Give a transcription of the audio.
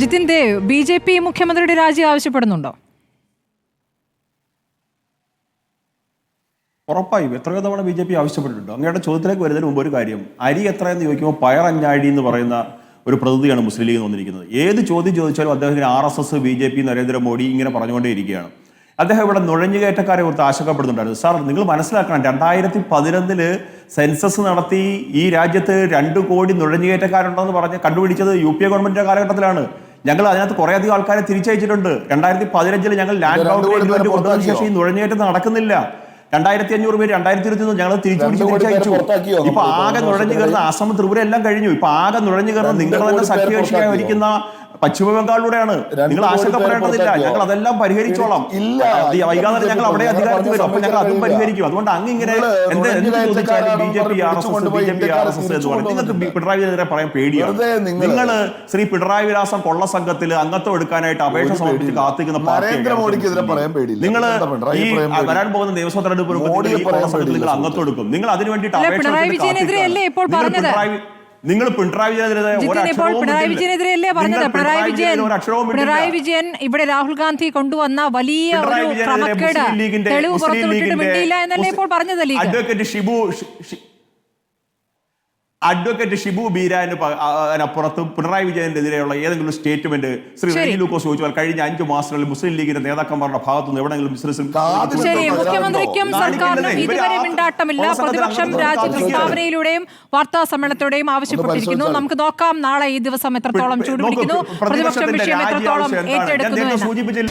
Jithin Dev B J P മുഖ്യമന്ത്രിയുടെ രാജി ആവശ്യപ്പെടുന്നുണ്ടോ? ഉറപ്പായും. എത്രയോ തവണ ബി ജെ പി ആവശ്യപ്പെട്ടിട്ടുണ്ട്. അങ്ങയുടെ ചോദ്യത്തിലേക്ക് വരുന്നതിന് മുമ്പ് ഒരു കാര്യം. അരി എത്ര എന്ന് ചോദിക്കുമ്പോൾ പയർ അഞ്ഞാഴി എന്ന് പറയുന്ന ഒരു പ്രതിനിധിയാണ് മുസ്ലിം ലീഗ് വന്നിരിക്കുന്നത്. ഏത് ചോദ്യം ചോദിച്ചാലും അദ്ദേഹത്തിന് R S S B J P Narendra Modi ഇങ്ങനെ പറഞ്ഞുകൊണ്ടേയിരിക്കുകയാണ്. അദ്ദേഹം ഇവിടെ നുഴഞ്ഞുകയറ്റക്കാരെ കുറിച്ച് ആശങ്കപ്പെടുന്നുണ്ടായിരുന്നു. സാർ നിങ്ങൾ മനസ്സിലാക്കണം രണ്ടായിരത്തി പതിനൊന്നിൽ സെൻസസ് നടത്തി ഈ രാജ്യത്ത് രണ്ട് കോടി നുഴഞ്ഞുകയറ്റക്കാരുണ്ടെന്ന് പറഞ്ഞ് കണ്ടുപിടിച്ചത് യു പി എ ഗവൺമെന്റിന്റെ കാലഘട്ടത്തിലാണ്. ഞങ്ങൾ അതിനകത്ത് കുറേ അധികം ആൾക്കാരെ തിരിച്ചയച്ചിട്ടുണ്ട്. രണ്ടായിരത്തി പതിനഞ്ചിൽ ഞങ്ങൾ ലാൻഡ് ഔട്ട് കൊണ്ടുവന്ന ശേഷം ഈ നുഴഞ്ഞേറ്റം നടക്കുന്നില്ല. രണ്ടായിരത്തി അഞ്ഞൂറ് പേര് രണ്ടായിരത്തി ഇരുപത്തി ഒന്ന് ഞങ്ങൾ തിരിച്ചു പിടിച്ച് തിരിച്ചയച്ചു ഇപ്പൊ ആകെ നുഴഞ്ഞു കയറുന്ന അസം ത്രിപുര എല്ലാം കഴിഞ്ഞു. ഇപ്പൊ ആകെ നുഴഞ്ഞു കയറുന്ന നിങ്ങൾ തന്നെ സഖ്യകക്ഷിയായി? ഭരിക്കുന്ന പശ്ചിമ ബംഗാളിലൂടെയാണ് നിങ്ങൾ ആശങ്കപ്പെടേണ്ടതില്ല ഞങ്ങൾ അതെല്ലാം പരിഹരിച്ചോളാം. ഇല്ല. വൈകാതെ ഞങ്ങൾ അവിടെ അധികാരത്തിൽ വരും. അപ്പൊ ഞങ്ങൾ അതും പരിഹരിക്കും. അതുകൊണ്ട് അങ്ങ് ഇങ്ങനെ എന്ത് എന്ത് ചോദിച്ചാലും B J P R S S B J P R S S എന്ന് പറയും നിങ്ങൾക്ക് പിണറായി വിജയനെതിരെ പറയാൻ പേടിയാണ് നിങ്ങൾ ശ്രീ പിണറായി വിലാസം കൊള്ള സംഘത്തിൽ അംഗത്വം എടുക്കാനായിട്ട് അപേക്ഷ സമർപ്പിച്ച് കാത്തിക്കുന്ന കാത്തിരിക്കുന്ന പാർട്ടി നരേന്ദ്രമോദിക്കെതിരെ പറയാൻ പേടിയില്ല. നിങ്ങൾ ഈ വരാൻ പോകുന്ന നിയമസഭ തെരഞ്ഞെടുപ്പ് നിങ്ങൾ അംഗത്വം എടുക്കും. നിങ്ങൾ അതിനുവേണ്ടി വേണ്ടിയിട്ട് അപേക്ഷ പിണറായി ഇപ്പോൾ പറഞ്ഞത്? നിങ്ങൾ പിണറായി. വിജയനെതിരെയല്ലേ പറഞ്ഞത് പിണറായി വിജയൻ. പിണറായി വിജയൻ ഇവിടെ രാഹുൽ ഗാന്ധി കൊണ്ടുവന്ന വലിയ ഒരു ക്രമക്കേട് തെളിവ് പുറത്തുവിട്ടിട്ട് മിണ്ടിയില്ല എന്നല്ലേ ഇപ്പോൾ പറഞ്ഞത് League advocate Shibu advocate Shibu ബീരാന് അതിനപ്പുറത്ത് പിണറായി വിജയനെതിരെയുള്ള ഏതെങ്കിലും സ്റ്റേറ്റ്മെന്റ് ശ്രീ. റെനി ലൂക്കോസ് ചോദിച്ചാൽ കഴിഞ്ഞ അഞ്ച് മാസങ്ങളിൽ മുസ്ലിം ലീഗിന്റെ നേതാക്കന്മാരുടെ ഭാഗത്തു നിന്ന് എവിടെയെങ്കിലും ബിസിനസ്സിൽ മുഖ്യമന്ത്രിക്കും സർക്കാരിനും ഇതുവരെ മിണ്ടാട്ടമില്ല. പ്രതിപക്ഷം രാജ്യ പ്രസ്താവനയിലൂടെയും വാർത്താ സമ്മേളനത്തിലൂടെയും ആവശ്യപ്പെട്ടിരിക്കുന്നു. നമുക്ക് നോക്കാം നാളെ ഈ ദിവസം എത്രത്തോളം ചൂടുപിടിക്കുന്നു പ്രതിപക്ഷം വിഷയം എത്രത്തോളം ഏറ്റെടുക്കുന്നു സൂചിപ്പിച്ചില്ല